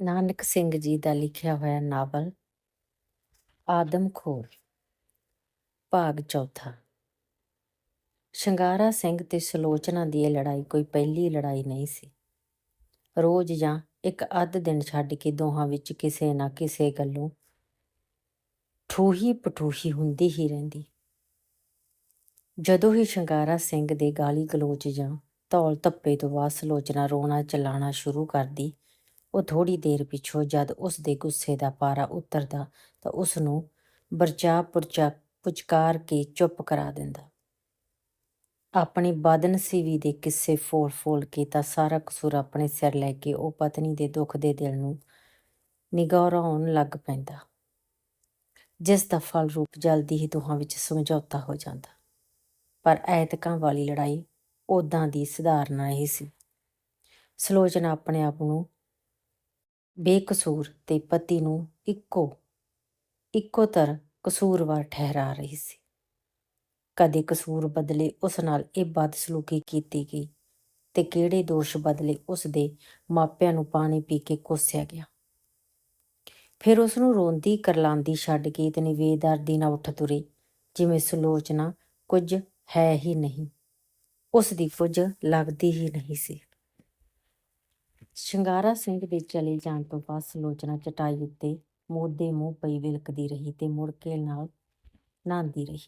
ਨਾਨਕ ਸਿੰਘ ਜੀ ਦਾ ਲਿਖਿਆ ਹੋਇਆ ਨਾਵਲ ਆਦਮਖੋਰ ਭਾਗ ਚੌਥਾ। ਸ਼ਿੰਗਾਰਾ ਸਿੰਘ ਤੇ ਸਲੋਚਨਾ ਦੀ ਇਹ ਲੜਾਈ ਕੋਈ ਪਹਿਲੀ ਲੜਾਈ ਨਹੀਂ ਸੀ। ਰੋਜ਼ ਜਾਂ ਇੱਕ ਅੱਧ ਦਿਨ ਛੱਡ ਕੇ ਦੋਹਾਂ ਵਿੱਚ ਕਿਸੇ ਨਾ ਕਿਸੇ ਗੱਲੋਂ ਠੂਹੀ ਪਠੂਹੀ ਹੁੰਦੀ ਹੀ ਰਹਿੰਦੀ। ਜਦੋਂ ਹੀ ਸ਼ਿੰਗਾਰਾ ਸਿੰਘ ਦੇ ਗਾਲੀ ਗਲੋਚ ਜਾਂ ਧੌਲ ਧੱਪੇ ਤੋਂ ਬਾਅਦ ਸਲੋਚਨਾ ਰੋਣਾ ਚਲਾਣਾ ਸ਼ੁਰੂ ਕਰਦੀ ਉਹ ਥੋੜੀ ਦੇਰ ਪਿੱਛੋਂ ਜਦ ਉਸ ਦੇ ਗੁੱਸੇ ਦਾ ਪਾਰਾ ਉਤਰਦਾ ਤਾਂ ਉਸ ਨੂੰ ਬਰਚਾ ਪੁਰਚਾ ਪੁਚਕਾਰ ਕੇ ਚੁੱਪ ਕਰਾ ਦਿੰਦਾ। ਆਪਣੀ ਬਦਨਸੀਬੀ ਦੇ ਕਿੱਸੇ ਫੋਲ ਫੋਲ ਕੇ ਤਾਂ ਸਾਰਾ ਕਸੂਰ ਆਪਣੇ ਸਿਰ ਲੈ ਕੇ ਉਹ ਪਤਨੀ ਦੇ ਦੁੱਖ ਦੇ ਦਿਲ ਨੂੰ ਨਿਗਾਰਾਉਣ ਲੱਗ ਪੈਂਦਾ। ਜਿਸ ਦਾ ਫਲ ਰੂਪ ਜਲਦੀ ਹੀ ਦੋਹਾਂ ਵਿੱਚ ਸਮਝੌਤਾ ਹੋ ਜਾਂਦਾ। ਪਰ ਐਤਕਾਂ ਵਾਲੀ ਲੜਾਈ ਉਦਾਂ ਦੀ ਸਧਾਰਨ ਨਹੀਂ ਸੀ। ਸਲੋਚਨਾ ਆਪਣੇ ਆਪ ਨੂੰ ਬੇਕਸੂਰ ਤੇ ਪਤੀ ਨੂੰ ਇੱਕੋ ਇੱਕੋ ਤਰ ਕਸੂਰਵਾਰ ਠਹਿਰਾ ਰਹੀ ਸੀ। ਕਦੇ ਕਸੂਰ ਬਦਲੇ ਉਸ ਨਾਲ ਇਹ ਬਦਸਲੂਕੀ ਕੀਤੀ ਗਈ ਤੇ ਕਿਹੜੇ ਦੋਸ਼ ਬਦਲੇ ਉਸ ਦੇ ਮਾਪਿਆਂ ਨੂੰ ਪਾਣੀ ਪੀ ਕੇ ਕੋਸਿਆ ਗਿਆ। ਫਿਰ ਉਸ ਨੂੰ ਰੋਂਦੀ ਕਰਲਾਂਦੀ ਛੱਡ ਕੇ ਇਤਨੀ ਬੇਦਰਦੀ ਨਾਲ ਉੱਠ ਤੁਰੀ, ਜਿਵੇਂ ਸੁਲੋਚਨਾ ਕੁਝ ਹੈ ਹੀ ਨਹੀਂ, ਉਸ ਦੀ ਕੁਝ ਲੱਗਦੀ ਹੀ ਨਹੀਂ ਸੀ। ਸ਼ਿੰਗਾਰਾ ਸਿੰਘ ਦੇ ਚਲੇ ਜਾਣ ਤੋਂ ਬਾਅਦ ਸਲੋਚਨਾ ਚਟਾਈ ਉੱਤੇ ਮੋਢੇ ਮੂੰਹ ਪਈ ਵਿਲਕਦੀ ਰਹੀ ਤੇ ਮੁੜ ਕੇ ਨਾਲ ਨਹਾਉਂਦੀ ਰਹੀ।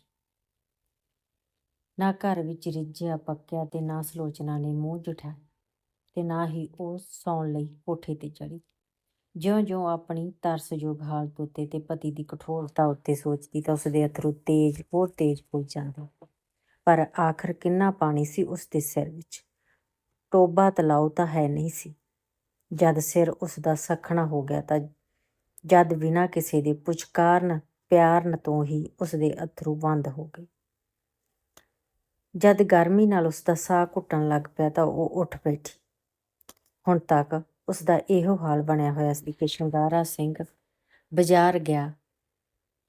ਨਾ ਘਰ ਵਿੱਚ ਰਿੱਝਿਆ, ਪੱਕਿਆ ਤੇ ਨਾ ਸਲੋਚਨਾ ਨੇ ਮੂੰਹ ਜੁਠਾ ਤੇ ਨਾ ਹੀ ਉਹ ਸੌਣ ਲਈ ਕੋਠੇ ਤੇ ਚੜੀ ਜਿਉਂ-ਜਿਉਂ ਆਪਣੀ ਤਰਸਯੋਗ ਹਾਲਤ ਉੱਤੇ ਤੇ ਪਤੀ ਦੀ ਕਠੋਰਤਾ ਉੱਤੇ ਸੋਚਦੀ ਤਾਂ ਉਸਦੇ ਅਥਰੂ ਤੇਜ਼, ਹੋਰ ਤੇਜ਼ ਹੋ ਜਾਂਦੇ। ਪਰ ਆਖਰ ਕਿੰਨਾ ਪਾਣੀ ਸੀ ਉਸ ਦੇ ਸਿਰ ਵਿੱਚ? ਟੋਬਾ ਤਲਾਉ ਤਾਂ ਹੈ ਨਹੀਂ ਸੀ। ਜਦ ਸਿਰ ਉਸ ਦਾ ਸਖਣਾ ਹੋ ਗਿਆ ਤਾਂ ਜਦ ਬਿਨਾਂ ਕਿਸੇ ਦੇ ਪੁਚਕਾਰਨ, ਪਿਆਰਨ ਤੋਂ ਹੀ ਉਸ ਦੇ ਅਥਰੂ ਬੰਦ ਹੋ ਗਏ। ਜਦ ਗਰਮੀ ਨਾਲ ਉਸ ਦਾ ਸਾਹ ਘੁੱਟਣ ਲੱਗ ਪਿਆ ਤਾਂ ਉਹ ਉੱਠ ਬੈਠੀ। ਹੁਣ ਤੱਕ ਉਸ ਦਾ ਇਹੋ ਹਾਲ ਬਣਿਆ ਹੋਇਆ ਸੀ ਕਿ ਸ਼ਿੰਗਾਰਾ ਸਿੰਘ ਬਾਜ਼ਾਰ ਗਿਆ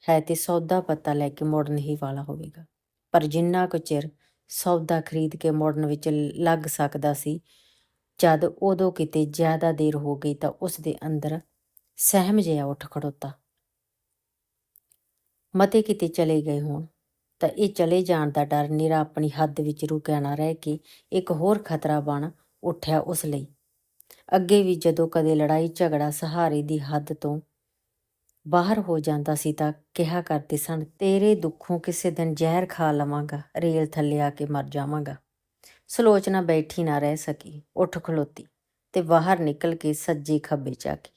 ਹੈ ਤੇ ਸੌਦਾ ਪੱਤਾ ਲੈ ਕੇ ਮੁੜਨ ਹੀ ਵਾਲਾ ਹੋਵੇਗਾ। ਪਰ ਜਿੰਨਾ ਕੁ ਚਿਰ ਸੌਦਾ ਖਰੀਦ ਕੇ ਮੁੜਨ ਵਿੱਚ ਲੱਗ ਸਕਦਾ ਸੀ ਜਦ ਉਦੋਂ ਕਿਤੇ ਜ਼ਿਆਦਾ ਦੇਰ ਹੋ ਗਈ ਤਾਂ ਉਸ ਦੇ ਅੰਦਰ ਸਹਿਮ ਜਿਹਾ ਉੱਠ ਖੜੋਤਾ। ਮਤੇ ਕਿਤੇ ਚਲੇ ਗਏ ਹੋਣ, ਤਾਂ ਇਹ ਚਲੇ ਜਾਣ ਦਾ ਡਰ ਨਿਰਾ ਆਪਣੀ ਹੱਦ ਵਿੱਚ ਰੁਕਿਆ ਨਾ ਰਹਿ ਕੇ ਇੱਕ ਹੋਰ ਖਤਰਾ ਬਣ ਉੱਠਿਆ ਉਸ ਲਈ। ਅੱਗੇ ਵੀ ਜਦੋਂ ਕਦੇ ਲੜਾਈ ਝਗੜਾ ਸਹਾਰੇ ਦੀ ਹੱਦ ਤੋਂ ਬਾਹਰ ਹੋ ਜਾਂਦਾ ਸੀ ਤਾਂ ਕਿਹਾ ਕਰਦੇ ਸਨ, ਤੇਰੇ ਦੁੱਖੋਂ ਕਿਸੇ ਦਿਨ ਜ਼ਹਿਰ ਖਾ ਲਵਾਂਗਾ, ਰੇਲ ਥੱਲੇ ਆ ਕੇ ਮਰ ਜਾਵਾਂਗਾ। ਸਲੋਚਨਾ ਬੈਠੀ ਨਾ ਰਹਿ ਸਕੀ, ਉੱਠ ਖਲੋਤੀ ਤੇ ਬਾਹਰ ਨਿਕਲ ਕੇ ਸੱਜੇ ਖੱਬੇ ਚਾਕੀ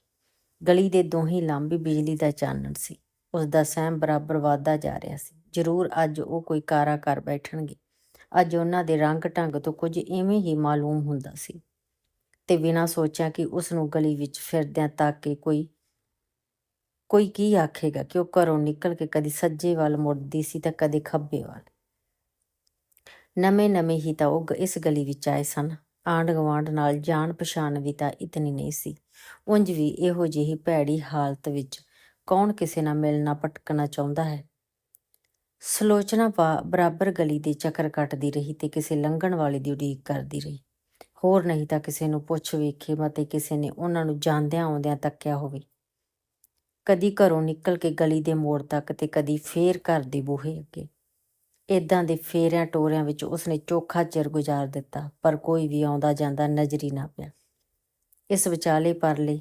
ਗਲੀ ਦੇ ਦੋਹੀ ਲਾਂਬੀ ਬਿਜਲੀ ਦਾ ਚਾਨਣ ਸੀ। ਉਸ ਦਾ ਸਹਿਮ ਬਰਾਬਰ ਵਾਧਾ ਜਾ ਰਿਹਾ ਸੀ। ਜ਼ਰੂਰ ਅੱਜ ਉਹ ਕੋਈ ਕਾਰਾ ਕਰ ਬੈਠਣਗੇ। ਅੱਜ ਉਹਨਾਂ ਦੇ ਰੰਗ ਢੰਗ ਤੋਂ ਕੁਝ ਇਵੇਂ ਹੀ ਮਾਲੂਮ ਹੁੰਦਾ ਸੀ। ਤੇ ਬਿਨਾਂ ਸੋਚਿਆ ਕਿ ਉਸ ਨੂੰ ਗਲੀ ਵਿੱਚ ਫਿਰਦਿਆਂ ਤੱਕ ਕੇ ਕੋਈ ਕੋਈ ਕੀ ਆਖੇਗਾ ਕਿ ਉਹ ਘਰੋਂ ਨਿਕਲ ਕੇ ਕਦੀ ਸੱਜੇ ਵੱਲ ਮੁੜਦੀ ਸੀ ਤਾਂ ਕਦੇ ਖੱਬੇ ਵੱਲ। ਨਵੇਂ ਨਵੇਂ ਹੀ ਤਾਂ ਉਹ ਇਸ ਗਲੀ ਵਿੱਚ ਆਏ ਸਨ। ਆਂਢ ਗਵਾਂਢ ਨਾਲ ਜਾਣ ਪਛਾਣ ਵੀ ਤਾਂ ਇਤਨੀ ਨਹੀਂ ਸੀ। ਉਂਝ ਵੀ ਇਹੋ ਜਿਹੀ ਭੈੜੀ ਹਾਲਤ ਵਿੱਚ ਕੌਣ ਕਿਸੇ ਨਾਲ ਮਿਲਣਾ ਪਟਕਣਾ ਚਾਹੁੰਦਾ ਹੈ? ਸਲੋਚਨਾ ਬਰਾਬਰ ਗਲੀ ਦੇ ਚੱਕਰ ਕੱਟਦੀ ਰਹੀ ਤੇ ਕਿਸੇ ਲੰਘਣ ਵਾਲੇ ਦੀ ਉਡੀਕ ਕਰਦੀ ਰਹੀ। ਹੋਰ ਨਹੀਂ ਤਾਂ ਕਿਸੇ ਨੂੰ ਪੁੱਛ ਵੇਖੇ ਮਤੇ ਕਿਸੇ ਨੇ ਉਹਨਾਂ ਨੂੰ ਜਾਂਦਿਆਂ ਆਉਂਦਿਆਂ ਤੱਕਿਆ ਹੋਵੇ। ਕਦੀ ਘਰੋਂ ਨਿਕਲ ਕੇ ਗਲੀ ਦੇ ਮੋੜ ਤੱਕ ਤੇ ਕਦੀ ਫੇਰ ਘਰ ਦੇ ਬੂਹੇ ਅੱਗੇ। ਇਦਾਂ ਦੇ ਫੇਰਿਆਂ ਟੋਰਿਆਂ ਵਿੱਚ ਉਸਨੇ ਚੋਖਾ ਚਿਰ ਗੁਜ਼ਾਰ ਦਿੱਤਾ, ਪਰ ਕੋਈ ਵੀ ਆਉਂਦਾ ਜਾਂਦਾ ਨਜ਼ਰੀ ਨਾ ਪਿਆ। ਇਸ ਵਿਚਾਲੇ ਪਰਲੇ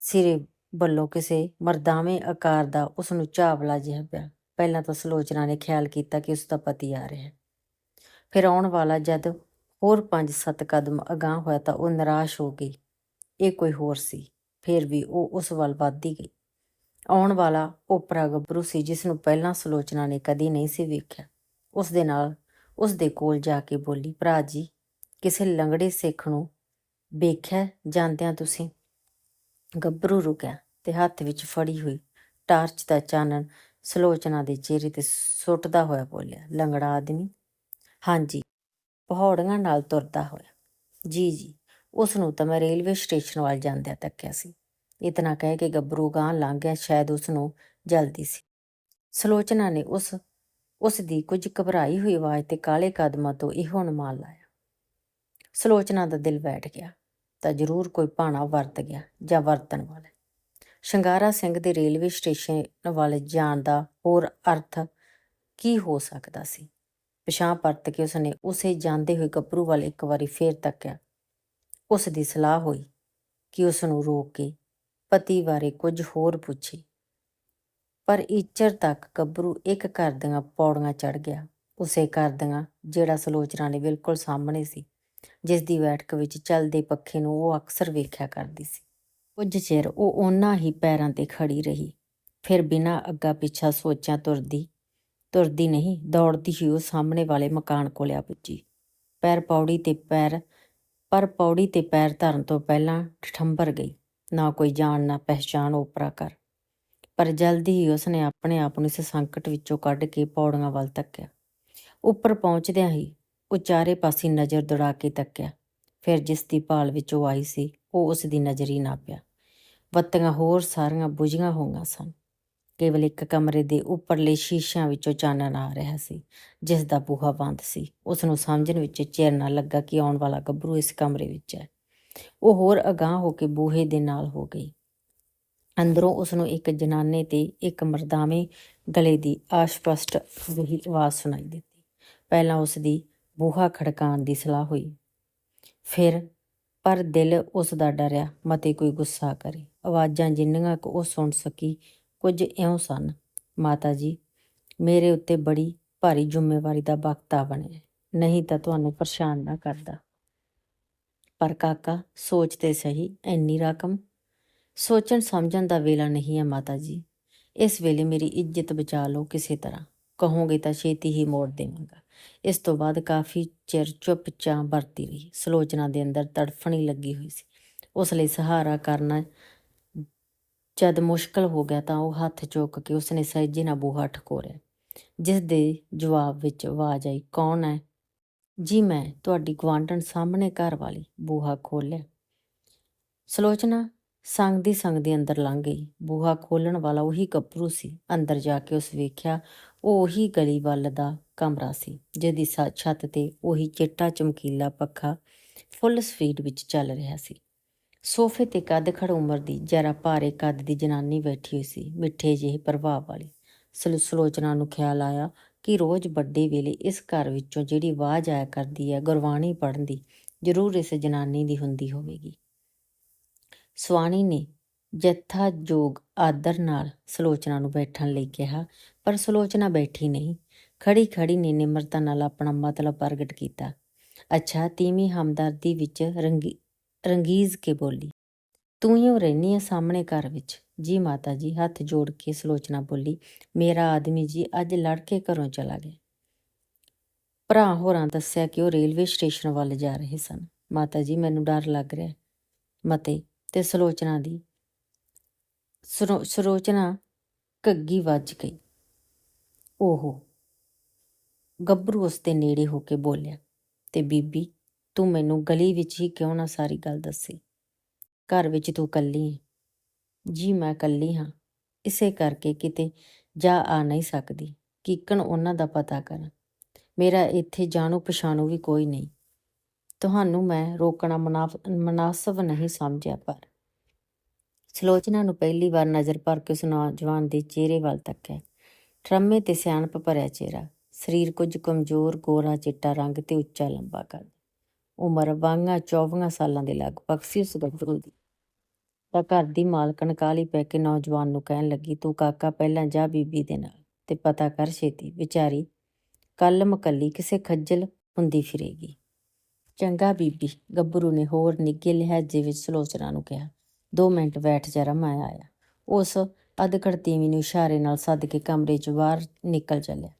ਸਿਰੇ ਵੱਲੋਂ ਕਿਸੇ ਮਰਦਾਵੇਂ ਆਕਾਰ ਦਾ ਉਸ ਨੂੰ ਝਾਵਲਾ ਜਿਹਾ ਪਿਆ। ਪਹਿਲਾਂ ਤਾਂ ਸਲੋਚਨਾ ਨੇ ਖਿਆਲ ਕੀਤਾ ਕਿ ਉਸ ਦਾ ਪਤੀ ਆ ਰਿਹਾ ਹੈ। ਫਿਰ ਆਉਣ ਵਾਲਾ ਜਦ ਹੋਰ 5-7 ਕਦਮ ਅਗਾਹ ਹੋਇਆ ਤਾਂ ਉਹ ਨਿਰਾਸ਼ ਹੋ ਗਈ। ਇਹ ਕੋਈ ਹੋਰ ਸੀ, ਫਿਰ ਵੀ ਉਹ ਉਸ ਵੱਲ ਵੱਧਦੀ ਗਈ। ਆਉਣ ਵਾਲਾ ਓਪਰਾ ਗੱਭਰੂ ਸੀ, ਜਿਸ ਨੂੰ ਪਹਿਲਾਂ ਸਲੋਚਨਾ ਨੇ ਕਦੀ ਨਹੀਂ ਸੀ ਵੇਖਿਆ। ਉਸ ਦੇ ਨਾਲ ਉਸ ਦੇ ਕੋਲ ਜਾ ਕੇ ਬੋਲੀ, ਭਰਾ ਜੀ, ਕਿਸੇ ਲੰਗੜੇ ਸਿੱਖ ਨੂੰ ਵੇਖਿਆ ਜਾਂਦਿਆਂ ਤੁਸੀਂ? ਗੱਭਰੂ ਰੁਕਿਆ ਤੇ ਹੱਥ ਵਿੱਚ ਫੜੀ ਹੋਈ ਟਾਰਚ ਦਾ ਚਾਨਣ ਸਲੋਚਨਾ ਦੇ ਚਿਹਰੇ ਤੇ ਸੁੱਟਦਾ ਹੋਇਆ ਬੋਲਿਆ, ਲੰਗੜਾ ਆਦਮੀ? ਹਾਂਜੀ, ਪਹਾੜੀਆਂ ਨਾਲ ਤੁਰਦਾ ਹੋਇਆ। ਜੀ ਜੀ। ਉਸ ਨੂੰ ਤਾਂ ਮੈਂ ਰੇਲਵੇ ਸਟੇਸ਼ਨ ਵੱਲ ਜਾਂਦਿਆਂ ਤੱਕਿਆ ਸੀ। ਇਤਨਾ ਕਹਿ ਕੇ ਗੱਭਰੂ ਗਾਂ ਲੰਘ ਗਿਆ ਸ਼ਾਇਦ ਉਸ ਨੂੰ ਜਲਦੀ ਸੀ। ਸਲੋਚਨਾ ਨੇ ਉਸ ਉਸ ਦੀ ਕੁਝ ਘਬਰਾਈ ਹੋਈ ਆਵਾਜ਼ ਤੇ ਕਾਲੇ ਕਦਮਾਂ ਤੋਂ ਇਹੋ ਅਨੁਮਾਨ ਲਾਇਆ। ਸਲੋਚਨਾ ਦਾ ਦਿਲ ਬੈਠ ਗਿਆ, ਤਾਂ ਜ਼ਰੂਰ ਕੋਈ ਭਾਣਾ ਵਰਤ ਗਿਆ ਜਾਂ ਵਰਤਣ ਵਾਲਾ। ਸ਼ਿੰਗਾਰਾ ਸਿੰਘ ਦੇ ਰੇਲਵੇ ਸਟੇਸ਼ਨ ਵੱਲ ਜਾਣ ਦਾ ਹੋਰ ਅਰਥ ਕੀ ਹੋ ਸਕਦਾ ਸੀ? ਪਿਛਾਂ ਪਰਤ ਕੇ ਉਸਨੇ ਉਸੇ ਜਾਂਦੇ ਹੋਏ ਗੱਭਰੂ ਵੱਲ ਇੱਕ ਵਾਰੀ ਫੇਰ ਤੱਕਿਆ ਉਸ ਦੀ ਸਲਾਹ ਹੋਈ ਕਿ ਉਸ ਨੂੰ ਰੋਕ ਕੇ ਪਤੀ ਬਾਰੇ ਕੁਝ ਹੋਰ ਪੁੱਛੇ। ਪਰ ਇੱਚਰ ਤੱਕ ਗੱਭਰੂ ਇੱਕ ਘਰ ਦੀਆਂ ਪੌੜੀਆਂ ਚੜ ਗਿਆ। ਉਸੇ ਘਰ ਦੀਆਂ ਜਿਹੜਾ ਸਲੋਚਨਾ ਦੇ ਬਿਲਕੁਲ ਸਾਹਮਣੇ ਸੀ, ਜਿਸ ਦੀ ਬੈਠਕ ਵਿੱਚ ਚੱਲਦੇ ਪੱਖੇ ਨੂੰ ਉਹ ਅਕਸਰ ਵੇਖਿਆ ਕਰਦੀ ਸੀ। ਕੁਝ ਚਿਰ ਉਹ ਉਹਨਾਂ ਹੀ ਪੈਰਾਂ ਤੇ ਖੜੀ ਰਹੀ, ਫਿਰ ਬਿਨਾਂ ਅੱਗਾ ਪਿੱਛਾ ਸੋਚਾਂ ਤੁਰਦੀ ਤੁਰਦੀ ਨਹੀਂ, ਦੌੜਦੀ ਹੀ ਉਹ ਸਾਹਮਣੇ ਵਾਲੇ ਮਕਾਨ ਕੋਲ ਆ ਪੁੱਜੀ। ਪੈਰ ਪੌੜੀ ਤੇ ਪੈਰ, ਪਰ ਪੌੜੀ ਤੇ ਪੈਰ ਧਰਨ ਤੋਂ ਪਹਿਲਾਂ ਠੰਬਰ ਗਈ। ਨਾ ਕੋਈ ਜਾਣ, ਨਾ ਪਹਿਚਾਣ, ਓਪਰਾ ਕਰ। ਪਰ ਜਲਦੀ ਹੀ ਉਸਨੇ ਆਪਣੇ ਆਪ ਨੂੰ ਇਸ ਸੰਕਟ ਵਿੱਚੋਂ ਕੱਢ ਕੇ ਪੌੜੀਆਂ ਵੱਲ ਤੱਕਿਆ ਉੱਪਰ ਪਹੁੰਚਦਿਆਂ ਹੀ ਉਹ ਚਾਰੇ ਪਾਸੇ ਨਜ਼ਰ ਦੌੜਾ ਕੇ ਤੱਕਿਆ ਫਿਰ ਜਿਸ ਦੀ ਭਾਲ ਵਿੱਚ ਉਹ ਆਈ ਸੀ, ਉਹ ਉਸ ਦੀ ਨਜ਼ਰ ਹੀ ਨਾ ਪਿਆ ਬੱਤੀਆਂ ਹੋਰ ਸਾਰੀਆਂ ਬੁਝੀਆਂ ਹੋਈਆਂ ਸਨ। ਕੇਵਲ ਇੱਕ ਕਮਰੇ ਦੇ ਉੱਪਰਲੇ ਸ਼ੀਸ਼ਿਆਂ ਵਿੱਚੋਂ ਚਾਨਣ ਆ ਰਿਹਾ ਸੀ, ਜਿਸ ਦਾ ਬੂਹਾ ਬੰਦ ਸੀ। ਉਸ ਨੂੰ ਸਮਝਣ ਵਿੱਚ ਚਿਰ ਨਾ ਲੱਗਾ ਕਿ ਆਉਣ ਵਾਲਾ ਗੱਭਰੂ ਇਸ ਕਮਰੇ ਵਿੱਚ ਹੈ। ਉਹ ਹੋਰ ਅਗਾਹ ਹੋ ਕੇ ਬੂਹੇ ਦੇ ਨਾਲ ਹੋ ਗਈ। ਅੰਦਰੋਂ ਉਸ ਨੂੰ ਇੱਕ ਜਨਾਨੇ ਤੇ ਇੱਕ ਮਰਦਾਵੇਂ ਗਲੇ ਦੀ ਆਸ਼ਪਸ਼ਟ ਜਿਹੀ ਆਵਾਜ਼ ਸੁਣਾਈ ਦਿੱਤੀ। ਪਹਿਲਾਂ ਉਸ ਦੀ ਬੂਹਾ ਖੜਕਾਉਣ ਦੀ ਸਲਾਹ ਹੋਈ। ਫਿਰ ਪਰ ਦਿਲ ਉਸ ਦਾ ਡਰਿਆ, ਮਤੇ ਕੋਈ ਗੁੱਸਾ ਕਰੇ। ਆਵਾਜ਼ਾਂ ਜਿੰਨੀਆਂ ਕੁ ਉਹ ਸੁਣ ਸਕੀ, ਕੁਝ ਇਉਂ ਸਨ। ਮਾਤਾ ਜੀ, ਮੇਰੇ ਉੱਤੇ ਬੜੀ ਭਾਰੀ ਜ਼ਿੰਮੇਵਾਰੀ ਦਾ ਵਕਤ ਆ ਬਣਿਆ ਨਹੀਂ ਤਾਂ ਤੁਹਾਨੂੰ ਪਰੇਸ਼ਾਨ ਨਾ ਕਰਦਾ। ਪਰ ਕਾਕਾ, ਸੋਚ ਤੇ ਸਹੀ, ਐਨੀ ਰਕਮ। ਸੋਚਣ ਸਮਝਣ ਦਾ ਵੇਲਾ ਨਹੀਂ ਹੈ ਮਾਤਾ ਜੀ। ਇਸ ਵੇਲੇ ਮੇਰੀ ਇੱਜ਼ਤ ਬਚਾ ਲਓ ਕਿਸੇ ਤਰ੍ਹਾਂ। ਕਹੋਗੇ ਤਾਂ ਛੇਤੀ ਹੀ ਮੋੜ ਦੇਵਾਂਗਾ। ਇਸ ਤੋਂ ਬਾਅਦ ਕਾਫੀ ਚਿਰ ਚੁੱਪਚਾਪ ਵਰਤੀ ਰਹੀ। ਸਲੋਚਨਾ ਦੇ ਅੰਦਰ ਤੜਫਣੀ ਲੱਗੀ ਹੋਈ ਸੀ। ਉਸ ਲਈ ਸਹਾਰਾ ਕਰਨਾ ਜਦ ਮੁਸ਼ਕਲ ਹੋ ਗਿਆ ਤਾਂ ਉਹ ਹੱਥ ਚੁੱਕ ਕੇ ਉਸਨੇ ਸਹਿਜੇ ਨਾਲ ਬੂਹਾ ਠਕੋਰਿਆ। ਜਿਸ ਦੇ ਜਵਾਬ ਵਿੱਚ ਆਵਾਜ਼ ਆਈ, ਕੌਣ ਹੈ? ਜੀ ਮੈਂ ਤੁਹਾਡੀ ਗਵਾਂਢਣ ਸਾਹਮਣੇ ਘਰ ਵਾਲੀ ਬੂਹਾ ਖੋਲ੍ਹਿਆ। ਸਲੋਚਨਾ ਸੰਗਦੀ ਸੰਗਦੀ ਅੰਦਰ ਲੰਘ ਗਈ। ਬੂਹਾ ਖੋਲਣ ਵਾਲਾ ਉਹੀ ਗੱਭਰੂ ਸੀ। ਅੰਦਰ ਜਾ ਕੇ ਉਸ ਵੇਖਿਆ ਉਹ ਉਹੀ ਗਲੀ ਵੱਲ ਦਾ ਕਮਰਾ ਸੀ, ਜਿਹਦੀ ਸਾ- ਛੱਤ ਤੇ ਉਹੀ ਚਿੱਟਾ ਚਮਕੀਲਾ ਪੱਖਾ ਫੁੱਲ ਸਪੀਡ ਵਿੱਚ ਚੱਲ ਰਿਹਾ ਸੀ। ਸੋਫੇ ਤੇ ਕੱਦ ਖੜ ਉਮਰ ਦੀ, ਜਰਾ ਭਾਰੇ ਕੱਦ ਦੀ ਜਨਾਨੀ ਬੈਠੀ ਹੋਈ ਸੀ, ਮਿੱਠੇ ਜਿਹੇ ਪ੍ਰਭਾਵ ਵਾਲੀ। ਸਲ- ਸਲੋਚਨਾ ਨੂੰ ਖਿਆਲ ਆਇਆ ਕਿ ਰੋਜ਼ ਵੱਡੇ ਵੇਲੇ ਇਸ ਘਰ ਵਿੱਚੋਂ ਜਿਹੜੀ ਆਵਾਜ਼ ਆਇਆ ਕਰਦੀ ਹੈ, ਗੁਰਬਾਣੀ ਪੜ੍ਹਨ ਦੀ, ਜ਼ਰੂਰ ਇਸ ਜਨਾਨੀ ਦੀ ਹੁੰਦੀ ਹੋਵੇਗੀ। ਸਵਾਣੀ ਨੇ ਜੱਥਾ ਜੋਗ ਆਦਰ ਨਾਲ ਸਲੋਚਨਾ ਨੂੰ ਬੈਠਣ ਲਈ ਕਿਹਾ, ਪਰ ਸਲੋਚਨਾ ਬੈਠੀ ਨਹੀਂ। ਖੜੀ ਖੜੀ ਨੇ ਨਿਮਰਤਾ ਨਾਲ ਆਪਣਾ ਮਤਲਬ ਪ੍ਰਗਟ ਕੀਤਾ। ਅੱਛਾ, ਤੀਵੀਂ ਹਮਦਰਦੀ ਵਿੱਚ ਰੰਗੀ, ਰੰਗੀਜ਼ ਕੇ ਬੋਲੀ, ਤੂੰ ਹੀ ਰਹਿਨੀ ਆ ਸਾਹਮਣੇ ਘਰ ਵਿੱਚ। ਜੀ ਮਾਤਾ ਜੀ, ਹੱਥ ਜੋੜ ਕੇ ਸਲੋਚਨਾ ਬੋਲੀ, ਮੇਰਾ ਆਦਮੀ ਜੀ, ਅੱਜ ਲੜ ਕੇ ਘਰੋਂ ਚਲਾ ਗਿਆ। ਭਰਾ ਹੋਰਾਂ ਦੱਸਿਆ ਕਿ ਉਹ ਰੇਲਵੇ ਸਟੇਸ਼ਨ ਵੱਲ ਜਾ ਰਹੇ ਸਨ। ਮਾਤਾ ਜੀ, ਮੈਨੂੰ ਡਰ ਲੱਗ ਰਿਹਾ ਮਤੇ ਤੇ ਸਲੋਚਨਾ ਦੀ ਸਰੋ- ਸਲੋਚਨਾ ਘੱਗੀ ਵੱਜ ਗਈ। ਓਹੋ ਗੱਭਰੂ ਉਸ ਦੇ ਨੇੜੇ ਹੋ ਕੇ ਬੋਲਿਆ, ਤੇ ਬੀਬੀ, ਤੂੰ ਮੈਨੂੰ ਗਲੀ ਵਿੱਚ ਹੀ ਕਿਉਂ ਨਾ ਸਾਰੀ ਗੱਲ ਦੱਸੀ? ਘਰ ਵਿੱਚ ਤੂੰ ਇਕੱਲੀ ਹੈ ਜੀ, ਮੈਂ ਇਕੱਲੀ ਹਾਂ। ਇਸੇ ਕਰਕੇ ਕਿਤੇ ਜਾ ਆ ਨਹੀਂ ਸਕਦੀ। ਕੀਕਣ ਉਹਨਾਂ ਦਾ ਪਤਾ ਕਰ ਮੇਰਾ ਇੱਥੇ ਜਾਣੂ ਪਛਾਣੂ ਵੀ ਕੋਈ ਨਹੀਂ। ਤੁਹਾਨੂੰ ਮੈਂ ਰੋਕਣਾ ਮੁਨਾਫ- ਮੁਨਾਸਬ ਨਹੀਂ ਸਮਝਿਆ ਪਰ। ਸਲੋਚਨਾ ਨੂੰ ਪਹਿਲੀ ਵਾਰ ਨਜ਼ਰ ਭਰ ਕੇ ਉਸ ਨੌਜਵਾਨ ਦੇ ਚਿਹਰੇ ਵੱਲ ਤੱਕਿਆ। ਠਰਮੇ ਤੇ ਸਿਆਣਪ ਭਰਿਆ ਚਿਹਰਾ। ਸਰੀਰ ਕੁਝ ਕਮਜ਼ੋਰ, ਗੋਰਾ, ਚਿੱਟਾ ਰੰਗ ਤੇ ਉੱਚਾ ਲੰਬਾ ਕੱਦ ਉਮਰ ਵਾਂਗਾ 24 ਸਾਲਾਂ ਦੇ ਲਗਭਗ ਸੀ ਉਸ ਗੱਭਰੂ ਦੀ ਤਾਂ ਘਰ ਦੀ ਮਾਲਕਣ ਕਾਲੀ ਪੈ ਕੇ ਨੌਜਵਾਨ ਨੂੰ ਕਹਿਣ ਲੱਗੀ, ਤੂੰ ਕਾਕਾ ਪਹਿਲਾਂ ਜਾ ਬੀਬੀ ਦੇ ਨਾਲ ਤੇ ਪਤਾ ਕਰ ਛੇਤੀ, ਵਿਚਾਰੀ ਕੱਲ ਮਕੱਲੀ ਕਿਸੇ ਖੱਜਲ ਹੁੰਦੀ ਫਿਰੇਗੀ। ਚੰਗਾ ਬੀਬੀ, ਗੱਭਰੂ ਨੇ ਹੋਰ ਨਿੱਘੇ ਲਹਿਜੇ ਵਿੱਚ ਸਲੋਚਨਾ ਨੂੰ ਕਿਹਾ। ਦੋ ਮਿੰਟ ਬੈਠ ਜਰਾ ਮੈਂ ਆਇਆ। ਉਸ ਅਧਖੜ ਨੂੰ ਇਸ਼ਾਰੇ ਨਾਲ ਸੱਦ ਕੇ ਕਮਰੇ 'ਚ ਬਾਹਰ ਨਿਕਲ ਚੱਲਿਆ।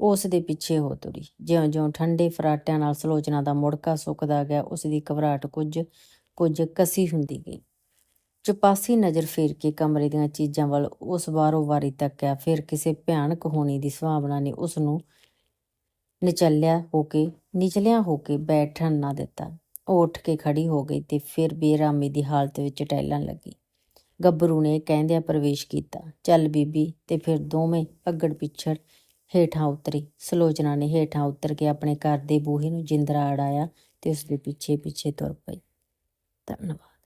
ਉਸ ਦੇ ਪਿੱਛੇ ਹੋ ਤੁਰੀ। ਜਿਉਂ-ਜਿਉਂ ਠੰਡੇ ਫਰਾਟਿਆਂ ਨਾਲ ਸਲੋਚਨਾ ਦਾ ਮੁੜਕਾ ਸੁੱਕਦਾ ਗਿਆ, ਉਸ ਦੀ ਘਬਰਾਹਟ ਕੁਝ ਕੁਝ ਕਸੀ ਹੁੰਦੀ ਗਈ। ਚੁਪਾਸੀ ਨਜ਼ਰ ਫੇਰ ਕੇ ਕਮਰੇ ਦੀਆਂ ਚੀਜ਼ਾਂ ਵੱਲ ਉਸ ਵਾਰੋ ਵਾਰੀ ਤੱਕਿਆ। ਫਿਰ ਕਿਸੇ ਭਿਆਨਕ ਹੋਣੀ ਦੀ ਸੰਭਾਵਨਾ ਨੇ ਉਸ ਨੂੰ ਨਿਚਲਿਆ ਹੋ ਕੇ, ਨਿਚਲਿਆ ਹੋ ਕੇ ਬੈਠਣ ਨਾ ਦਿੱਤਾ। ਉਹ ਉੱਠ ਕੇ ਖੜੀ ਹੋ ਗਈ ਤੇ ਫਿਰ ਬੇਰਾਮੀ ਦੀ ਹਾਲਤ ਵਿੱਚ ਟਹਿਲਣ ਲੱਗੀ। ਗੱਭਰੂ ਨੇ ਕਹਿੰਦਿਆਂ ਪ੍ਰਵੇਸ਼ ਕੀਤਾ, ਚੱਲ ਬੀਬੀ। ਤੇ ਫਿਰ ਦੋਵੇਂ ਅੱਗੜ ਪਿੱਛੜ ਹੇਠਾਂ ਉਤਰੀ। ਸਲੋਚਨਾ ਨੇ ਹੇਠਾਂ ਉਤਰ ਕੇ ਆਪਣੇ ਘਰ ਦੇ ਬੂਹੇ ਨੂੰ ਜਿੰਦਰਾ ਅੜਾਇਆ ਤੇ ਉਸ ਦੇ ਪਿੱਛੇ ਪਿੱਛੇ ਤੁਰ ਪਈ। ਧੰਨਵਾਦ।